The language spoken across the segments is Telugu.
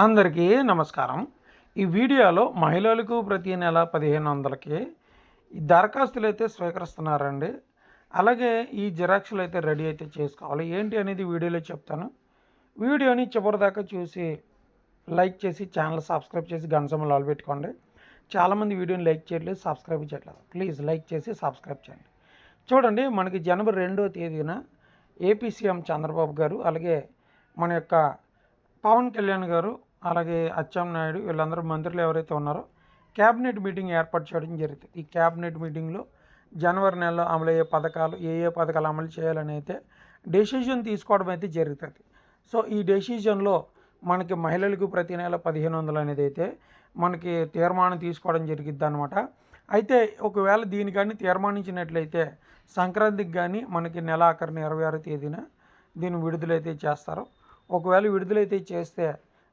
అందరికీ నమస్కారం. ఈ వీడియోలో మహిళలకు ప్రతి నెల పదిహేను వందలకి దరఖాస్తులు అయితే స్వీకరిస్తున్నారండి. అలాగే ఈ జిరాక్స్లు అయితే రెడీ అయితే చేసుకోవాలి. ఏంటి అనేది వీడియోలో చెప్తాను. వీడియోని చివరిదాకా చూసి లైక్ చేసి ఛానల్ సబ్స్క్రైబ్ చేసి గంటసమ్మలు ఆల్ పెట్టుకోండి. చాలామంది వీడియోని లైక్ చేయట్లేదు సబ్స్క్రైబ్ చేయట్లేదు. ప్లీజ్ లైక్ చేసి సబ్స్క్రైబ్ చేయండి. చూడండి మనకి జనవరి రెండో తేదీన ఏపీ సీఎం చంద్రబాబు గారు అలాగే మన యొక్క పవన్ కళ్యాణ్ గారు అలాగే అచ్చెం నాయుడు వీళ్ళందరూ మంత్రులు ఎవరైతే ఉన్నారో క్యాబినెట్ మీటింగ్ ఏర్పాటు చేయడం జరుగుతుంది ఈ క్యాబినెట్ మీటింగ్లో జనవరి నెలలో అమలయ్యే పథకాలు ఏ ఏ పథకాలు అమలు చేయాలని అయితే డెసిషన్ తీసుకోవడం అయితే జరుగుతుంది. సో ఈ డెసిషన్లో మనకి మహిళలకు ప్రతి నెల పదిహేను వందలు అనేది అయితే మనకి తీర్మానం తీసుకోవడం జరిగిద్ది అనమాట అయితే ఒకవేళ దీని కానీ తీర్మానించినట్లయితే సంక్రాంతికి కానీ మనకి నెల ఇరవై ఆరో తేదీన దీన్ని విడుదలైతే చేస్తారు. ఒకవేళ విడుదలైతే చేస్తే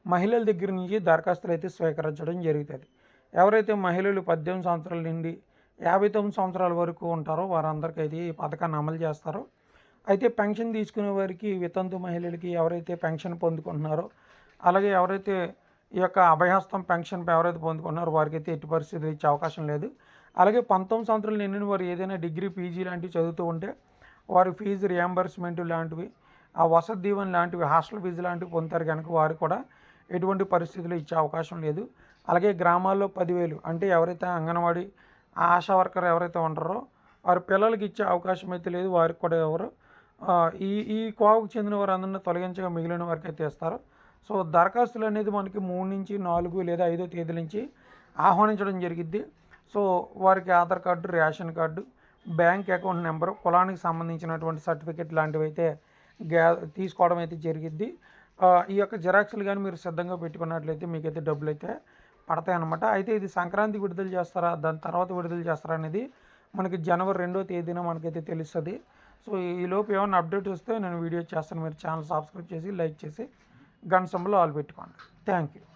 మహిళల దగ్గర నుంచి దరఖాస్తులు అయితే స్వీకరించడం జరుగుతుంది. ఎవరైతే మహిళలు పద్దెనిమిది సంవత్సరాల నుండి యాభై తొమ్మిది సంవత్సరాల వరకు ఉంటారో వారందరికీ అయితే ఈ పథకాన్ని అమలు చేస్తారో. అయితే పెన్షన్ తీసుకునే వారికి వితంతు మహిళలకి ఎవరైతే పెన్షన్ పొందుకుంటున్నారో అలాగే ఎవరైతే ఈ యొక్క అభయహస్తం పెన్షన్ ఎవరైతే పొందుకున్నారో వారికి అయితే ఎట్టి పరిస్థితులు ఇచ్చే అవకాశం లేదు. అలాగే పంతొమ్మిది సంవత్సరాలు నిండిన వారు ఏదైనా డిగ్రీ పీజీ లాంటివి చదువుతూ ఉంటే వారి ఫీజు రియంబర్స్మెంట్ లాంటివి ఆ వసతి దీవెన లాంటివి హాస్టల్ ఫీజు లాంటివి పొందుతారు కనుక వారు కూడా ఎటువంటి పరిస్థితులు ఇచ్చే అవకాశం లేదు. అలాగే గ్రామాల్లో పదివేలు అంటే ఎవరైతే అంగన్వాడీ ఆశా వర్కర్ ఎవరైతే ఉంటారో వారి పిల్లలకి ఇచ్చే అవకాశం అయితే లేదు. వారికి కూడా ఎవరు ఈ ఈ కోవకు చెందిన వారందరినీ తొలగించగా మిగిలిన వారికి అయితే ఇస్తారు. సో దరఖాస్తులు అనేది మనకి మూడు నుంచి నాలుగు లేదా ఐదో తేదీ నుంచి ఆహ్వానించడం జరిగిద్ది. సో వారికి Aadhaar card ration card bank account number కులానికి సంబంధించినటువంటి సర్టిఫికెట్ లాంటివి అయితే గ్యా తీసుకోవడం అయితే జరిగింది ఈ యొక్క జిరాక్స్లు కానీ మీరు సిద్ధంగా పెట్టుకున్నట్లయితే మీకైతే డబ్బులు అయితే పడతాయన్నమాట. అయితే ఇది సంక్రాంతి విడుదల చేస్తారా దాని తర్వాత విడుదల చేస్తారా అనేది మనకి జనవరి రెండో తేదీన మనకైతే తెలుస్తుంది. సో ఈ లోపు ఏమైనా అప్డేట్ వస్తే నేను వీడియో చేస్తాను. మీరు ఛానల్ సబ్స్క్రైబ్ చేసి లైక్ చేసి గంట సంబలో ఆల్ పెట్టుకోండి. Thank you